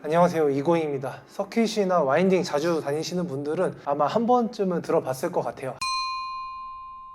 안녕하세요. 이고잉입니다. 서킷이나 와인딩 자주 다니시는 분들은 아마 한 번쯤은 들어봤을 것 같아요.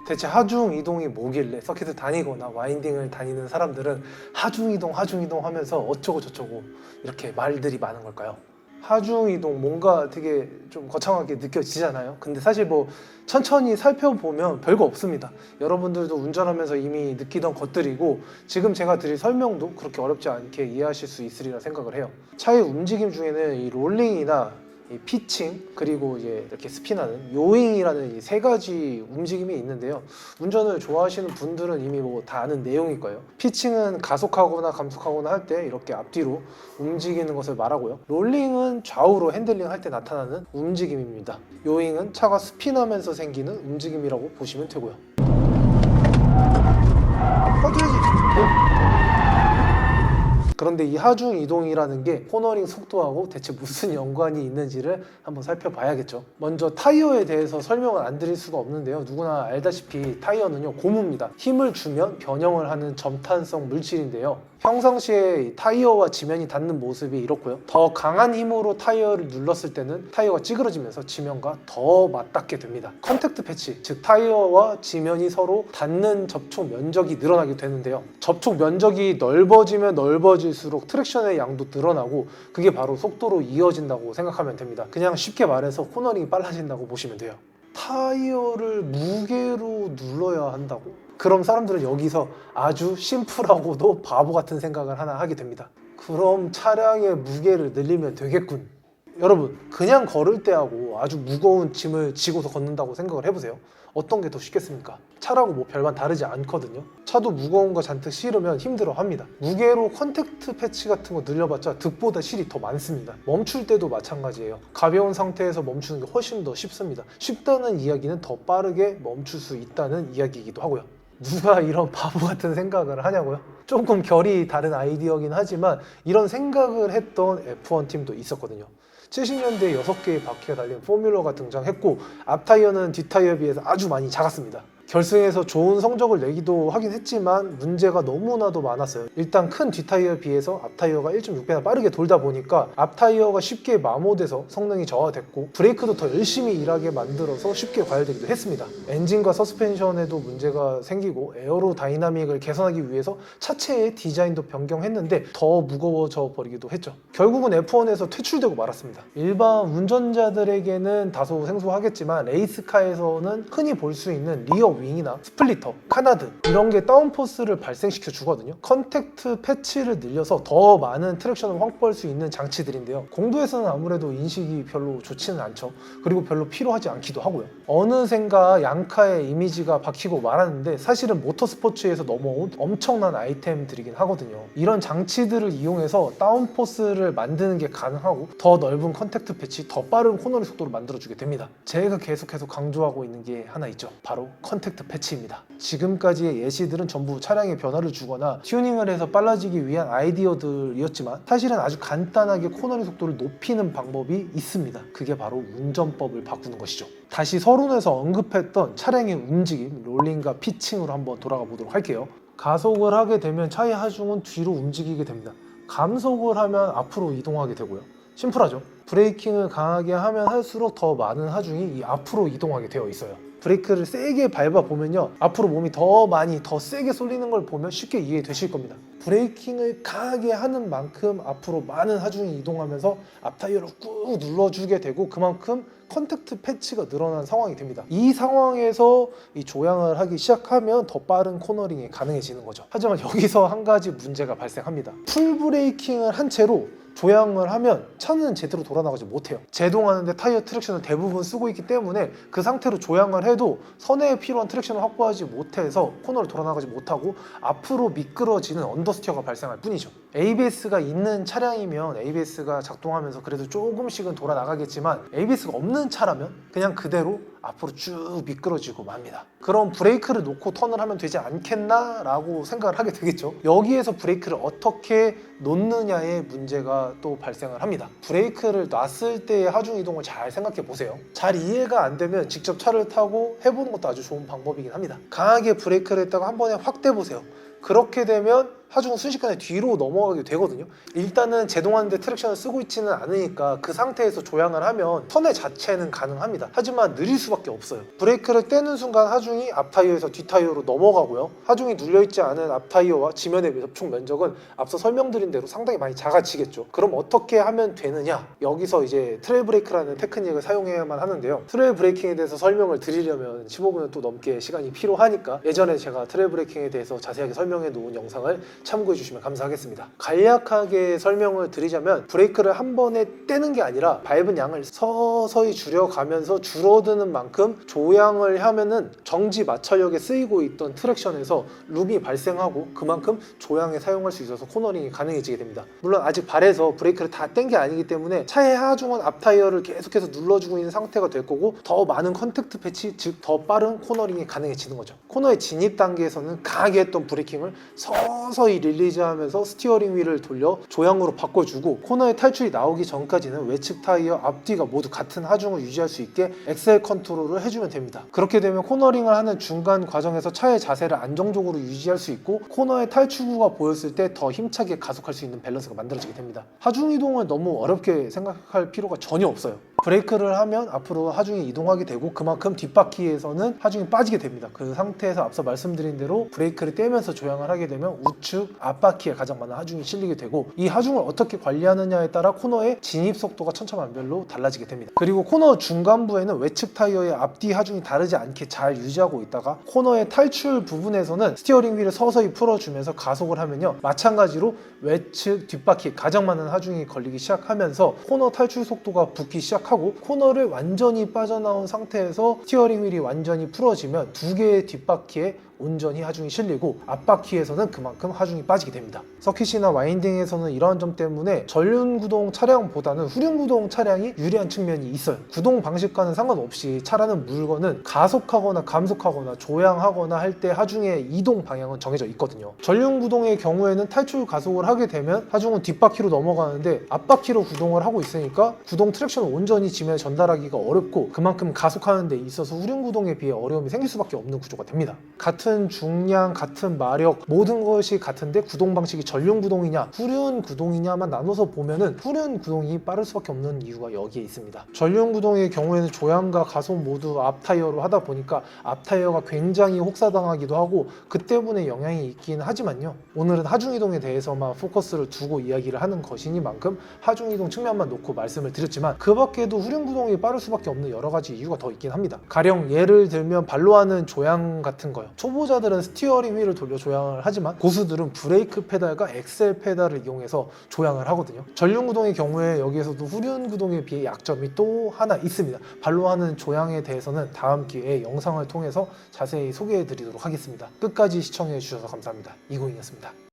대체 하중 이동이 뭐길래 서킷을 다니거나 와인딩을 다니는 사람들은 하중 이동 하중 이동 하면서 어쩌고 저쩌고 이렇게 말들이 많은 걸까요? 하중 이동 뭔가 되게 좀 거창하게 느껴지잖아요. 근데 사실 뭐 천천히 살펴보면 별거 없습니다. 여러분들도 운전하면서 이미 느끼던 것들이고 지금 제가 드릴 설명도 그렇게 어렵지 않게 이해하실 수 있으리라 생각을 해요. 차의 움직임 중에는 이 롤링이나 이 피칭 그리고 이제 이렇게 스피나는 요잉이라는 이세 가지 움직임이 있는데요. 운전을 좋아하시는 분들은 이미 뭐 다 아는 내용일 거예요. 피칭은 가속하거나 감속하거나 할 때 이렇게 앞뒤로 움직이는 것을 말하고요. rolling 좌우로 핸들링 할 때 나타나는 움직임입니다. 요잉은 차가 스피하면서 생기는 움직임이라고 보시면 되고요. 꺼져야지. 그런데 이 하중 이동이라는 게 코너링 속도하고 대체 무슨 연관이 있는지를 한번 살펴봐야겠죠. 먼저 타이어에 대해서 설명을 안 드릴 수가 없는데요. 누구나 알다시피 타이어는요 고무입니다. 힘을 주면 변형을 하는 점탄성 물질인데요. 평상시에 이 타이어와 지면이 닿는 모습이 이렇고요. 더 강한 힘으로 타이어를 눌렀을 때는 타이어가 찌그러지면서 지면과 더 맞닿게 됩니다. 컨택트 패치, 즉 타이어와 지면이 서로 닿는 접촉 면적이 늘어나게 되는데요. 접촉 면적이 넓어지면 넓어질수록 트랙션의 양도 늘어나고 그게 바로 속도로 이어진다고 생각하면 됩니다. 그냥 쉽게 말해서 코너링이 빨라진다고 보시면 돼요. 타이어를 무게로 눌러야 한다고? 그럼 사람들은 여기서 아주 심플하고도 바보 같은 생각을 하나 하게 됩니다. 그럼 차량의 무게를 늘리면 되겠군. 여러분, 그냥 걸을 때하고 아주 무거운 짐을 지고서 걷는다고 생각을 해보세요. 어떤 게 더 쉽겠습니까? 차라고 뭐 별반 다르지 않거든요. 차도 무거운 거 잔뜩 실으면 힘들어 합니다. 무게로 컨택트 패치 같은 거 늘려봤자 득보다 실이 더 많습니다. 멈출 때도 마찬가지예요. 가벼운 상태에서 멈추는 게 훨씬 더 쉽습니다. 쉽다는 이야기는 더 빠르게 멈출 수 있다는 이야기이기도 하고요. 누가 이런 바보 같은 생각을 하냐고요? 조금 결이 다른 아이디어긴 하지만 이런 생각을 했던 F1 팀도 있었거든요. 70년대에 6개의 바퀴가 달린 포뮬러가 등장했고 앞 타이어는 뒷 타이어에 비해서 아주 많이 작았습니다. 결승에서 좋은 성적을 내기도 하긴 했지만 문제가 너무나도 많았어요. 일단 큰 뒷타이어에 비해서 앞 타이어가 1.6배나 빠르게 돌다 보니까 앞 타이어가 쉽게 마모돼서 성능이 저하됐고 브레이크도 더 열심히 일하게 만들어서 쉽게 과열되기도 했습니다. 엔진과 서스펜션에도 문제가 생기고 에어로 다이나믹을 개선하기 위해서 차체의 디자인도 변경했는데 더 무거워져 버리기도 했죠. 결국은 F1에서 퇴출되고 말았습니다. 일반 운전자들에게는 다소 생소하겠지만 레이스카에서는 흔히 볼 수 있는 리어 윙이나 스플리터, 카나드 이런 게 다운포스를 발생시켜 주거든요. 컨택트 패치를 늘려서 더 많은 트랙션을 확보할 수 있는 장치들인데요. 공도에서는 아무래도 인식이 별로 좋지는 않죠. 그리고 별로 필요하지 않기도 하고요. 어느샌가 양카의 이미지가 박히고 말았는데 사실은 모터스포츠에서 넘어온 엄청난 아이템들이긴 하거든요. 이런 장치들을 이용해서 다운포스를 만드는 게 가능하고 더 넓은 컨택트 패치, 더 빠른 코너링 속도를 만들어주게 됩니다. 제가 계속해서 강조하고 있는 게 하나 있죠. 바로 컨택트 패치입니다. 지금까지의 예시들은 전부 차량에 변화를 주거나 튜닝을 해서 빨라지기 위한 아이디어들이었지만 사실은 아주 간단하게 코너링 속도를 높이는 방법이 있습니다. 그게 바로 운전법을 바꾸는 것이죠. 다시 서론에서 언급했던 차량의 움직임, 롤링과 피칭으로 한번 돌아가 보도록 할게요. 가속을 하게 되면 차의 하중은 뒤로 움직이게 됩니다. 감속을 하면 앞으로 이동하게 되고요. 심플하죠? 브레이킹을 강하게 하면 할수록 더 많은 하중이 이 앞으로 이동하게 되어 있어요. 브레이크를 세게 밟아 보면요 앞으로 몸이 더 많이 더 세게 쏠리는 걸 보면 쉽게 이해되실 겁니다. 브레이킹을 강하게 하는 만큼 앞으로 많은 하중이 이동하면서 앞 타이어를 꾹 눌러주게 되고 그만큼 컨택트 패치가 늘어난 상황이 됩니다. 이 상황에서 이 조향을 하기 시작하면 더 빠른 코너링이 가능해지는 거죠. 하지만 여기서 한 가지 문제가 발생합니다. 풀 브레이킹을 한 채로 조향을 하면 차는 제대로 돌아나가지 못해요. 제동하는데 타이어 트랙션을 대부분 쓰고 있기 때문에 그 상태로 조향을 해도 선회에 필요한 트랙션을 확보하지 못해서 코너를 돌아나가지 못하고 앞으로 미끄러지는 언더스티어가 발생할 뿐이죠. ABS가 있는 차량이면 ABS가 작동하면서 그래도 조금씩은 돌아 나가겠지만 ABS가 없는 차라면 그냥 그대로 앞으로 쭉 미끄러지고 맙니다. 그럼 브레이크를 놓고 턴을 하면 되지 않겠나라고 생각을 하게 되겠죠. 여기에서 브레이크를 어떻게 놓느냐의 문제가 또 발생을 합니다. 브레이크를 놨을 때의 하중 이동을 잘 생각해 보세요. 잘 이해가 안 되면 직접 차를 타고 해보는 것도 아주 좋은 방법이긴 합니다. 강하게 브레이크를 했다가 한 번에 확 떼보세요. 그렇게 되면 하중은 순식간에 뒤로 넘어가게 되거든요. 일단은 제동하는데 트랙션을 쓰고 있지는 않으니까 그 상태에서 조향을 하면 선회 자체는 가능합니다. 하지만 느릴 수밖에 없어요. 브레이크를 떼는 순간 하중이 앞 타이어에서 뒷 타이어로 넘어가고요. 하중이 눌려있지 않은 앞 타이어와 지면의 접촉 면적은 앞서 설명드린 대로 상당히 많이 작아지겠죠. 그럼 어떻게 하면 되느냐? 여기서 이제 트레일 브레이크라는 테크닉을 사용해야만 하는데요. 트레일 브레이킹에 대해서 설명을 드리려면 15분은 또 넘게 시간이 필요하니까 예전에 제가 트레일 브레이킹에 대해서 자세하게 설명해 놓은 영상을 참고해 주시면 감사하겠습니다. 간략하게 설명을 드리자면 브레이크를 한 번에 떼는 게 아니라 밟은 양을 서서히 줄여가면서 줄어드는 만큼 조향을 하면은 정지 마찰력에 쓰이고 있던 트랙션에서 룸이 발생하고 그만큼 조향에 사용할 수 있어서 코너링이 가능해지게 됩니다. 물론 아직 발에서 브레이크를 다 뗀 게 아니기 때문에 차의 하중은 앞 타이어를 계속해서 눌러주고 있는 상태가 될 거고 더 많은 컨택트 패치 즉 더 빠른 코너링이 가능해지는 거죠. 코너의 진입 단계에서는 강하게 했던 브레이킹을 서서히 릴리즈하면서 스티어링 휠을 돌려 조향으로 바꿔주고 코너의 탈출이 나오기 전까지는 외측 타이어 앞뒤가 모두 같은 하중을 유지할 수 있게 엑셀 컨트롤을 해주면 됩니다. 그렇게 되면 코너링을 하는 중간 과정에서 차의 자세를 안정적으로 유지할 수 있고 코너의 탈출구가 보였을 때 더 힘차게 가속할 수 있는 밸런스가 만들어지게 됩니다. 하중 이동을 너무 어렵게 생각할 필요가 전혀 없어요. 브레이크를 하면 앞으로 하중이 이동하게 되고 그만큼 뒷바퀴에서는 하중이 빠지게 됩니다. 그 상태에서 앞서 말씀드린 대로 브레이크를 떼면서 조향을 하게 되면 우측 앞바퀴에 가장 많은 하중이 실리게 되고 이 하중을 어떻게 관리하느냐에 따라 코너의 진입 속도가 천차만별로 달라지게 됩니다. 그리고 코너 중간부에는 외측 타이어의 앞뒤 하중이 다르지 않게 잘 유지하고 있다가 코너의 탈출 부분에서는 스티어링 휠을 서서히 풀어주면서 가속을 하면요 마찬가지로 외측 뒷바퀴에 가장 많은 하중이 걸리기 시작하면서 코너 탈출 속도가 붙기 시작하고 코너를 완전히 빠져나온 상태에서 스티어링 휠이 완전히 풀어지면 두 개의 뒷바퀴에 온전히 하중이 실리고 앞바퀴에서는 그만큼 하중이 빠지게 됩니다. 서킷이나 와인딩에서는 이러한 점 때문에 전륜 구동 차량보다는 후륜 구동 차량이 유리한 측면이 있어요. 구동 방식과는 상관없이 차라는 물건은 가속하거나 감속하거나 조향하거나 할 때 하중의 이동 방향은 정해져 있거든요. 전륜 구동의 경우에는 탈출 가속을 하게 되면 하중은 뒷바퀴로 넘어가는데 앞바퀴로 구동을 하고 있으니까 구동 트랙션을 온전히 지면에 전달하기가 어렵고 그만큼 가속하는 데 있어서 후륜 구동에 비해 어려움이 생길 수밖에 없는 구조가 됩니다. 같은 중량, 같은 마력 모든 것이 같은데 구동 방식이 전륜 구동이냐 후륜 구동이냐만 나눠서 보면은 후륜 구동이 빠를 수밖에 없는 이유가 여기에 있습니다. 전륜 구동의 경우에는 조향과 가속 모두 앞 타이어로 하다 보니까 앞 타이어가 굉장히 혹사당하기도 하고 그 때문에 영향이 있긴 하지만요. 오늘은 하중 이동에 대해서만 포커스를 두고 이야기를 하는 것이니만큼 하중 이동 측면만 놓고 말씀을 드렸지만 그 밖에도 후륜 구동이 빠를 수밖에 없는 여러 가지 이유가 더 있긴 합니다. 가령 예를 들면 발로 하는 조향 같은 거요. 초보자들은 스티어링 휠을 돌려 조향을 하지만 고수들은 브레이크 페달과 엑셀 페달을 이용해서 조향을 하거든요. 전륜 구동의 경우에 여기에서도 후륜 구동에 비해 약점이 또 하나 있습니다. 발로 하는 조향에 대해서는 다음 기회에 영상을 통해서 자세히 소개해 드리도록 하겠습니다. 끝까지 시청해 주셔서 감사합니다. 이고인이었습니다.